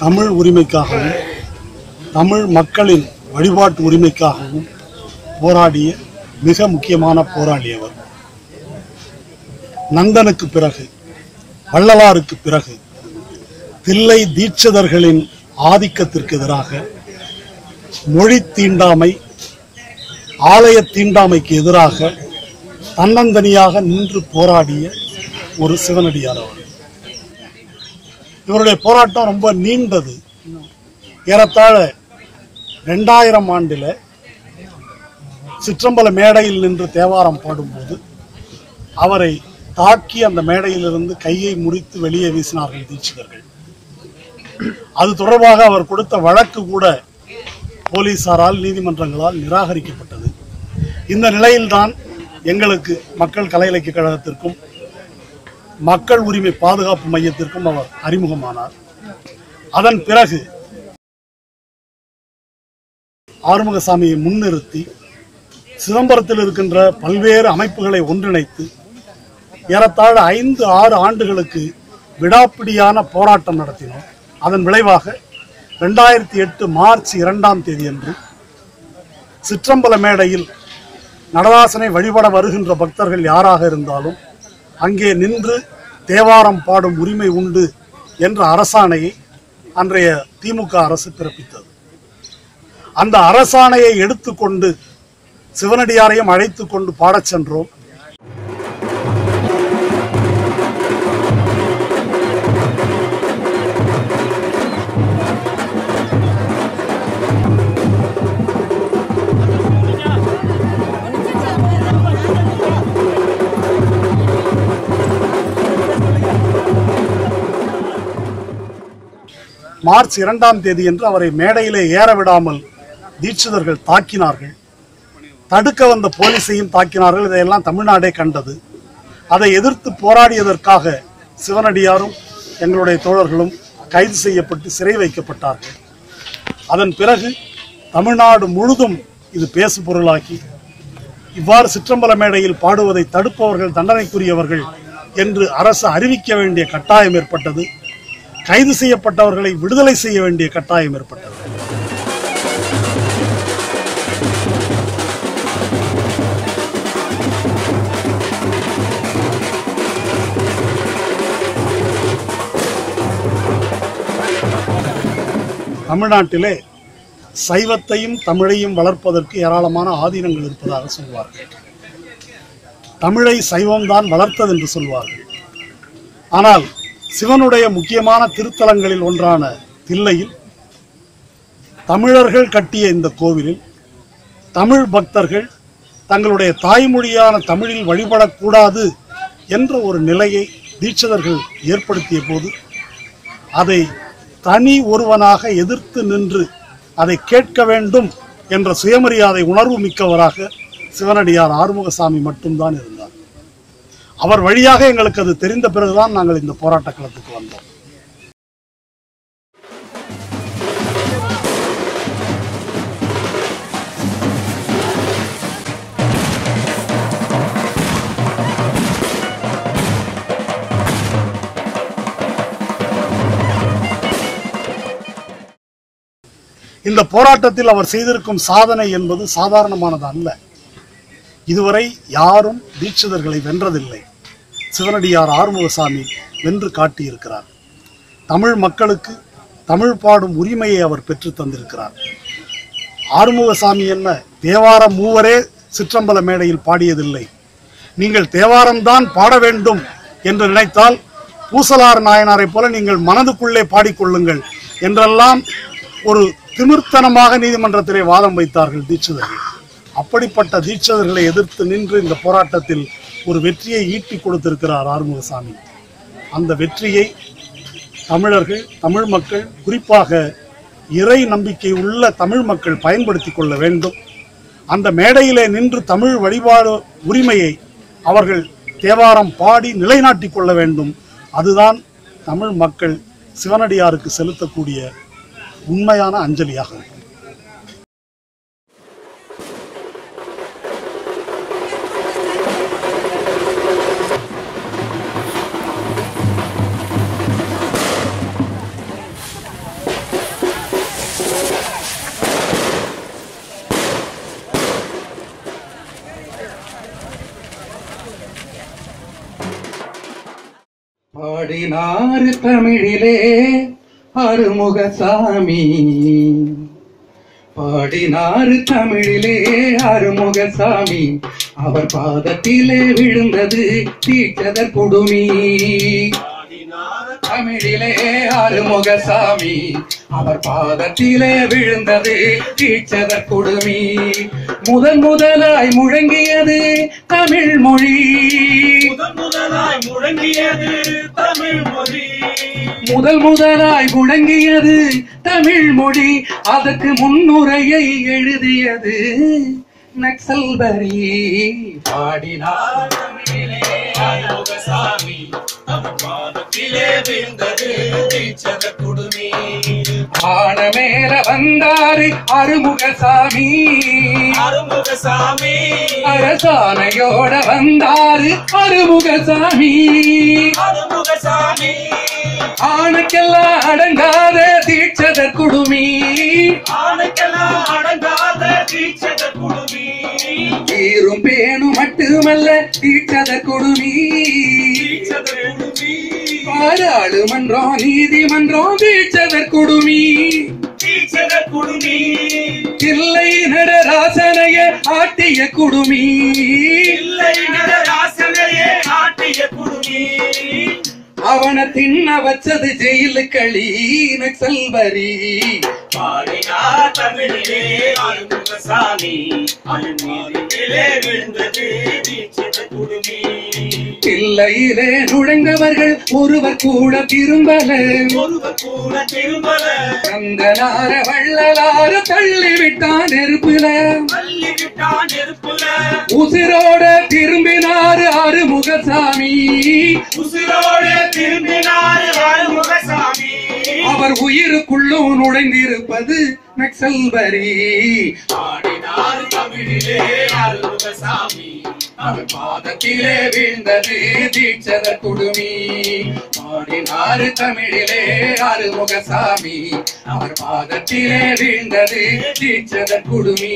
தமிழ் உரிமைக்காகவும் தமிழ் மக்களின் வழிபாட்டு உரிமைக்காகவும் போராடிய மிக முக்கியமான போராடியவர் நந்தனுக்கு பிறகு வள்ளலாருக்கு பிறகு தில்லை தீட்சிதர்களின் ஆதிக்கத்திற்கு எதிராக மொழி தீண்டாமை ஆலய தீண்டாமைக்கு எதிராக தன்னந்தனியாக நின்று போராடிய ஒரு சிவனடியார் அவர். இவருடைய போராட்டம் ரொம்ப நீண்டது. ஏறத்தாழ ரெண்டாயிரம் ஆண்டில் சிற்றம்பல மேடையில் நின்று தேவாரம் பாடும்போது அவரை தாக்கி அந்த மேடையிலிருந்து கையை முறித்து வெளியே வீசினார்கள் தீட்சிதர்கள். அது தொடர்பாக அவர் கொடுத்த வழக்கு கூட போலீசாரால் நீதிமன்றங்களால் நிராகரிக்கப்பட்டது. இந்த நிலையில்தான் எங்களுக்கு மக்கள் கலை இலக்கிய கழகத்திற்கும் மக்கள் உரிமை பாதுகாப்பு மையத்திற்கும் அவர் அறிமுகமானார். அதன் பிறகு ஆறுமுகசாமியை முன்னிறுத்தி சிதம்பரத்தில் இருக்கின்ற பல்வேறு அமைப்புகளை ஒன்றிணைத்து ஏறத்தாழ ஐந்து ஆறு ஆண்டுகளுக்கு விடாப்பிடியான போராட்டம் நடத்தினோம். அதன் விளைவாக ரெண்டாயிரத்தி எட்டு மார்ச் இரண்டாம் தேதியன்று சிற்றம்பல மேடையில் நடராசனை வழிபட வருகின்ற பக்தர்கள் யாராக இருந்தாலும் அங்கே நின்று தேவாரம் பாடும் உரிமை உண்டு என்ற அரசாணையை அன்றைய திமுக அரசு பிறப்பித்தது. அந்த அரசாணையை எடுத்துக்கொண்டு சிவனடியாரையும் அழைத்து கொண்டு பாடச் சென்றோம். மார்ச் இரண்டாம் தேதி என்று அவரை மேடையிலே ஏற விடாமல் தீட்சிதர்கள் தாக்கினார்கள். தடுக்க வந்த போலீஸையும் தாக்கினார்கள். இதையெல்லாம் தமிழ்நாடே கண்டது. அதை எதிர்த்து போராடியதற்காக சிவனடியாரும் எங்களுடைய தோழர்களும் கைது செய்யப்பட்டு சிறை வைக்கப்பட்டார்கள். அதன் பிறகு தமிழ்நாடு முழுதும் இது பேசு பொருளாக்கி இவ்வாறு சிற்றம்பல மேடையில் பாடுவதை தடுப்பவர்கள் தண்டனைக்குரியவர்கள் என்று அரசு அறிவிக்க வேண்டிய கட்டாயம் ஏற்பட்டது. கைது செய்யப்பட்டவர்களை விடுதலை செய்ய வேண்டிய கட்டாயம் ஏற்பட்டது. தமிழ்நாட்டிலே சைவத்தையும் தமிழையும் வளர்ப்பதற்கு ஏராளமான ஆதீனங்கள் இருப்பதாக சொல்வார்கள். தமிழை சைவம்தான் வளர்த்தது என்று சொல்வார்கள். ஆனால் சிவனுடைய முக்கியமான திருத்தலங்களில் ஒன்றான தில்லையில் தமிழர்கள் கட்டிய இந்த கோவிலில் தமிழ் பக்தர்கள் தங்களுடைய தாய்மொழியான தமிழில் வழிபடக்கூடாது என்ற ஒரு நிலையை தீட்சிதர்கள் ஏற்படுத்திய போது அதை தனி ஒருவனாக எதிர்த்து நின்று அதை கேட்க வேண்டும் என்ற சுயமரியாதை உணர்வு மிக்கவராக சிவனடியார் ஆறுமுகசாமி மட்டும்தான் இருந்தார். அவர் வழியாக எங்களுக்கு அது தெரிந்த பிறகுதான் நாங்கள் இந்த போராட்ட களத்துக்கு வந்தோம். இந்த போராட்டத்தில் அவர் செய்திருக்கும் சாதனை என்பது சாதாரணமானது அல்ல. இதுவரை யாரும் தீட்சிதர்களை வென்றதில்லை. சிவனடியார் ஆறுமுகசாமி வென்று காட்டியிருக்கிறார். தமிழ் மக்களுக்கு தமிழ் பாடும் உரிமையை அவர் பெற்று தந்திருக்கிறார். ஆறுமுகசாமி என்ன தேவாரம் மூவரே சிற்றம்பல மேடையில் பாடியதில்லை. நீங்கள் தேவாரம்தான் பாட வேண்டும் என்று நினைத்தால் பூசலார் நாயனாரை போல நீங்கள் மனதுக்குள்ளே பாடிக்கொள்ளுங்கள் என்றெல்லாம் ஒரு திமிர்த்தனமாக நீதிமன்றத்திலே வாதம் வைத்தார்கள் தீட்சிதர்கள். அப்படிப்பட்ட தீட்சதர்களை எதிர்த்து நின்று இந்த போராட்டத்தில் ஒரு வெற்றியை ஈட்டி கொடுத்திருக்கிறார் ஆறுமுகசாமி. அந்த வெற்றியை தமிழர்கள் தமிழ் மக்கள் குறிப்பாக இறை நம்பிக்கை உள்ள தமிழ் மக்கள் பயன்படுத்தி கொள்ள வேண்டும். அந்த மேடையிலே நின்று தமிழ் வழிபாடு உரிமையை அவர்கள் தேவாரம் பாடி நிலைநாட்டி கொள்ள வேண்டும். அதுதான் தமிழ் மக்கள் சிவனடியாருக்கு செலுத்தக்கூடிய உண்மையான அஞ்சலியாக இருக்கும் பாடினாறு தமிழிலே அருமுகசாமி பாடினாறு தமிழிலே அருமுகசாமி அவர் பாதத்திலே விழுந்தது தீட்சதர் குடுமி. தமிழிலே அருமுகசாமி அவர் பாதத்திலே விழுந்தது தீட்சதர் குடுமி. முதன் முதலாய் முழங்கியது தமிழ் மொழி. முதன் முதலாய் முழங்கியது தமிழ் மொழி. முதல் முதலாய் முழங்கியது தமிழ் மொழி. அதற்கு முன்னுரையை எழுதியது நக்சல்பரி. பாடினார். தமிழிலே ஆறுமுகசாமி அவர் பாதத்திலே விழுந்தது தீட்சத குடுமி ஆன மேல வந்தாரு அருமுகசாமி. ஆறுமுகசாமி அரசாணையோட வந்தாரு அருமுகசாமி. ஆறுமுகசாமி ஆணுக்கெல்லாம் அடங்காத தீட்சதர் குடுமி ஆணைக்கெல்லாம் அடங்காத தீட்சத குடுமி ஈரும் பேணும் மட்டுமல்ல தீட்சதர் குடுமி தீட்சத குடுமி பாராளுமன்றம் நீதிமன்றம் தீட்சதர் குடுமி. தீட்சத குடுமி. இல்லை நடராசனைய ஆட்டிய குடுமி. இல்லை நடராசனையே ஆட்டிய குடுமி. அவனை தின்ன வச்சது ஜெயிலு களி நக்சல்பரி பாடினார் தமிழிலே மீதிலே விழுந்தது குடுமி. பிள்ளையிலே நுழைந்தவர்கள் ஒருவர் கூட திரும்பல ஒருவர் கூட திரும்பல அந்த நார வள்ளலார தள்ளி விட்டான் நெருப்புல. பள்ளி விட்டான் நெருப்புல. உசிரோட திரும்பினாரு அருமுகசாமி உசிரோடு திரும்பினார் ஆறுமுகசாமி. அவர் உயிருக்குள்ளும் நுழைந்திருப்பது நக்சல்பரி. பாடினார் கோவிலே ஆறுமுகசாமி அவர் பாதத்திலே வீழ்ந்தது தீட்சத குடுமி. பாடினாரு தமிழிலே அருமுகசாமி அவர் பாதத்திலே வீழ்ந்தது தீட்சத குடுமி.